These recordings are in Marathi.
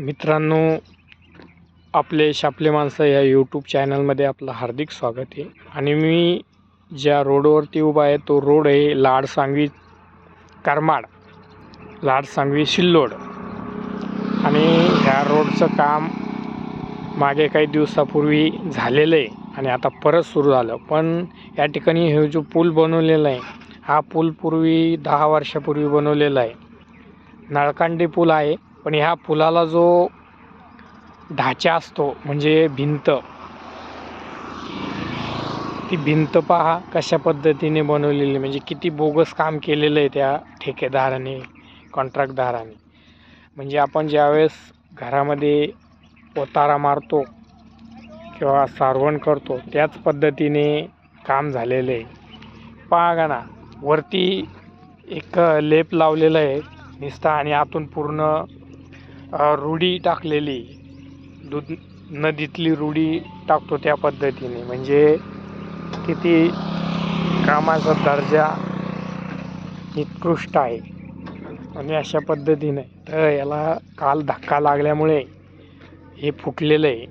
मित्रांनो आपले शापले माणसं या यूट्यूब चॅनलमध्ये आपलं हार्दिक स्वागत आहे. आणि मी ज्या रोडवरती उभा आहे तो रोड आहे लाड सांगवी करमाड लाड सांगवी सिल्लोड. आणि ह्या रोडचं काम मागे काही दिवसापूर्वी झालेलं आहे आणि आता परत सुरू झालं. पण या ठिकाणी हे जो पूल बनवलेला आहे हा पूल पूर्वी दहा वर्षापूर्वी बनवलेला आहे. नळकांडी पूल आहे. पण ह्या पुलाला जो ढाचा असतो म्हणजे भिंत ती भिंत पहा कशा पद्धतीने बनवलेली म्हणजे किती बोगस काम केलेलं आहे त्या ठेकेदाराने कॉन्ट्रॅक्टदाराने म्हणजे आपण ज्यावेळेस घरामध्ये ओतारा मारतो किंवा सारवण करतो त्याच पद्धतीने काम झालेलं आहे. पहा ना वरती एक लेप लावलेलं आहे निसता आणि आतून पूर्ण रूढी टाकलेली. दूध नदीतली रूढी टाकतो त्या पद्धतीने. म्हणजे किती कामाचा दर्जा निकृष्ट आहे. आणि अशा पद्धतीने. तर याला काल धक्का लागल्यामुळे हे फुटलेलं आहे.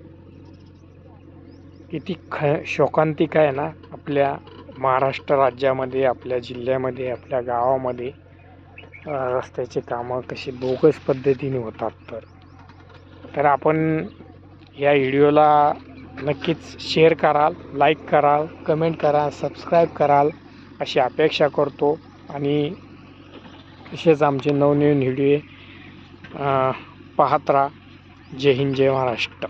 किती ख शोकांतिक आहे ना आपल्या महाराष्ट्र राज्यामध्ये आपल्या जिल्ह्यामध्ये आपल्या गावामध्ये. रस्त्याचे कामं कशी बोगस पद्धतीने होतात तर. तर आपण या व्हिडिओला नक्कीच शेअर कराल लाईक कराल कमेंट कराल सबस्क्राईब कराल अशी अपेक्षा करतो आणि तसेच आमचे नवनवीन व्हिडिओ पाहत राहा. जय हिंद जय महाराष्ट्र.